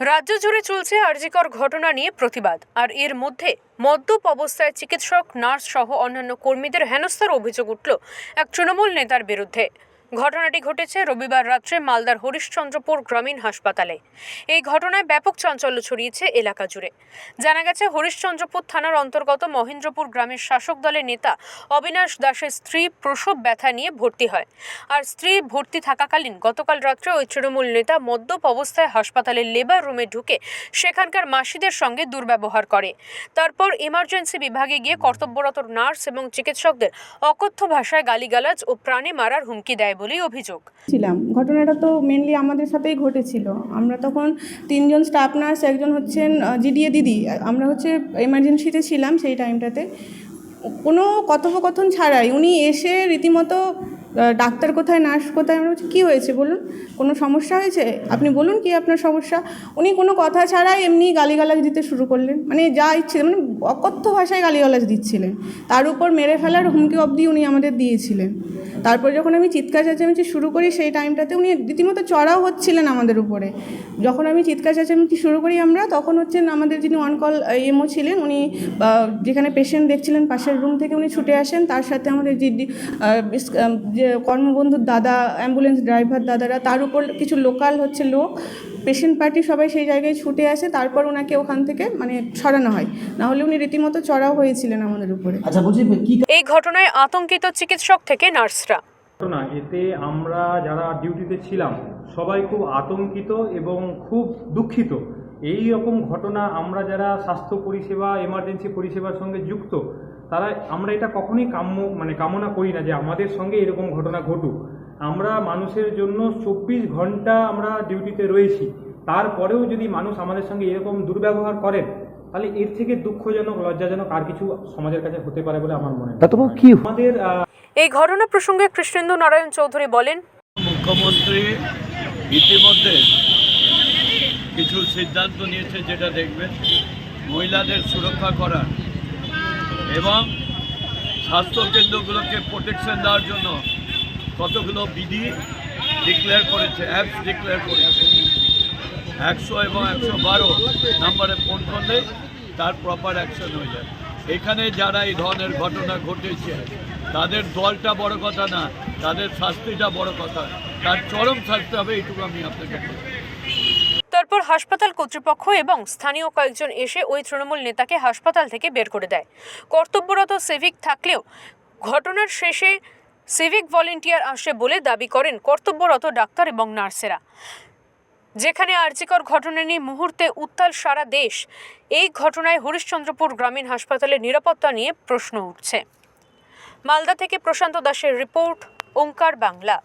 রাজ্য জুড়ে চলছে আর্জিকর ঘটনা নিয়ে প্রতিবাদ, আর এর মধ্যে মদ্যপ অবস্থায় চিকিৎসক, নার্স সহ অন্যান্য কর্মীদের হেনস্থার অভিযোগ উঠল এক তৃণমূল নেতার বিরুদ্ধে। ঘটনাটি ঘটেছে রবিবার রাত্রে মালদার হরিশ্চন্দ্রপুর গ্রামীণ হাসপাতালে। এই ঘটনায় ব্যাপক চাঞ্চল্য ছড়িয়েছে এলাকা জুড়ে। জানা গেছে, হরিশ্চন্দ্রপুর থানার অন্তর্গত মহেন্দ্রপুর গ্রামের শাসক দলের নেতা অবিনাশ দাসের স্ত্রী প্রসব ব্যথা নিয়ে ভর্তি হয়। আর স্ত্রী ভর্তি থাকাকালীন গতকাল রাত্রে ওই তৃণমূল নেতা মদ্যপ অবস্থায় হাসপাতালের লেবার রুমে ঢুকে সেখানকার মাসিদের সঙ্গে দুর্ব্যবহার করে। তারপর ইমার্জেন্সি বিভাগে গিয়ে কর্তব্যরত নার্স এবং চিকিৎসকদের অকথ্য ভাষায় গালিগালাজ ও প্রাণে মারার হুমকি দেয় বলেই অভিযোগ। ছিলাম। ঘটনাটা তো মেনলি আমাদের সাথেই ঘটেছিল। আমরা তখন তিনজন স্টাফ নার্স একজন হচ্ছেন জিডিএ দিদি। আমরা হচ্ছে এমার্জেন্সিতে ছিলাম সেই টাইমটাতে কোনো কথোপকথন ছাড়াই উনি এসে রীতিমতো ডাক্তার কোথায়, নার্স কোথায়, আমরা বলছি, কী হয়েছে বলুন? কোনো সমস্যা হয়েছে? আপনি বলুন কি আপনার সমস্যা? উনি কোনো কথা ছাড়াই এমনি গালিগালাজ দিতে শুরু করলেন। মানে যা ইচ্ছে মানে অকথ্য ভাষায় গালিগালাজ দিচ্ছিলেন। তার উপর মেরে ফেলার হুমকি অবধি উনি আমাদের দিয়েছিলেন। তারপর যখন আমি চিৎকার চেঁচামেচি শুরু করি, সেই টাইমটাতে উনি রীতিমতো চড়াও হচ্ছিলেন আমাদের উপরে। যখন আমি চিৎকার চেঁচামেচি শুরু করি আমরা, তখন হচ্ছেন আমাদের যিনি অন কল এমও ছিলেন, উনি যেখানে পেশেন্ট দেখছিলেন পাশের রুম থেকে উনি ছুটে আসেন তার সাথে আমাদের যে যে কর্মবন্ধুর দাদা অ্যাম্বুলেন্স ড্রাইভার দাদারা তার উপর কিছু লোকাল হচ্ছে লোক পেশেন্ট পার্টি সবাই সেই জায়গায় ছুটে আসে তারপর ওনাকে ওখান থেকে মানে সরানো হয়। না হলে উনি রীতিমতো চড়াও হয়েছিলেন আমাদের উপরে। আচ্ছা এই ঘটনায় আতঙ্কিত চিকিৎসক থেকে নার্সরা। ঘটনা এতে আমরা যারা ডিউটিতে ছিলাম সবাই খুব আতঙ্কিত এবং খুব দুঃখিত। এই রকম ঘটনা আমরা যারা স্বাস্থ্য পরিষেবা এমার্জেন্সি পরিষেবার সঙ্গে যুক্ত তারা আমরা এটা কখনোই কাম্য মানে কামনা করি না যে আমাদের সঙ্গে এরকম ঘটনা ঘটুক। আমরা মানুষের জন্য চব্বিশ ঘণ্টা আমরা ডিউটিতে রয়েছি। তারপরেও যদি মানুষ আমাদের সঙ্গে এরকম দুর্ব্যবহার করেন তাহলে এর থেকে দুঃখজনক লজ্জাজনক আর কিছু সমাজের কাছে হতে পারে বলে আমার মনে হয়। কি আমাদের এই ঘটনা প্রসঙ্গে কৃষ্ণেন্দু নারায়ণ চৌধুরী বলেন মুখ্যমন্ত্রী ইতিমধ্যে কিছু সিদ্ধান্ত নিয়েছে যেটা দেখবেন মহিলাদের সুরক্ষা করার এবং স্বাস্থ্যকেন্দ্রগুলোকে প্রোটেকশন দেওয়ার জন্য কতগুলো বিধি ডিক্লেয়ার করেছে অ্যাপস ডিক্লেয়ার করেছে। একশো এবং একশো বারো নাম্বারে ফোন করলে তার প্রপার অ্যাকশন হয়ে যায়। এখানে যারা এই ধরনের ঘটনা ঘটেছে, তাদের দলটা বড় কথা না, তাদের শাস্তিটা বড় কথা। তার চরম শাস্তি হবে, এইটুকু আমি আপনাকে তারপর হাসপাতাল কর্তৃপক্ষ এবং স্থানীয় কয়েকজন এসে ওই তৃণমূল নেতাকে হাসপাতাল থেকে বের করে দেয়। কর্তব্যরত সিভিক থাকলেও ঘটনার শেষে সিভিক ভলেন্টিয়ার আসে বলে দাবি করেন কর্তব্যরত ডাক্তার এবং নার্সেরা। যেখানে আর্জিকর ঘটনা নিয়ে মুহূর্তে উত্তাল সারা দেশ, এই ঘটনায় হরিশ্চন্দ্রপুর গ্রামীণ হাসপাতালের নিরাপত্তা নিয়ে প্রশ্ন উঠছে। মালদা থেকে প্রশান্ত দাসের রিপোর্ট, ওঙ্কার বাংলা।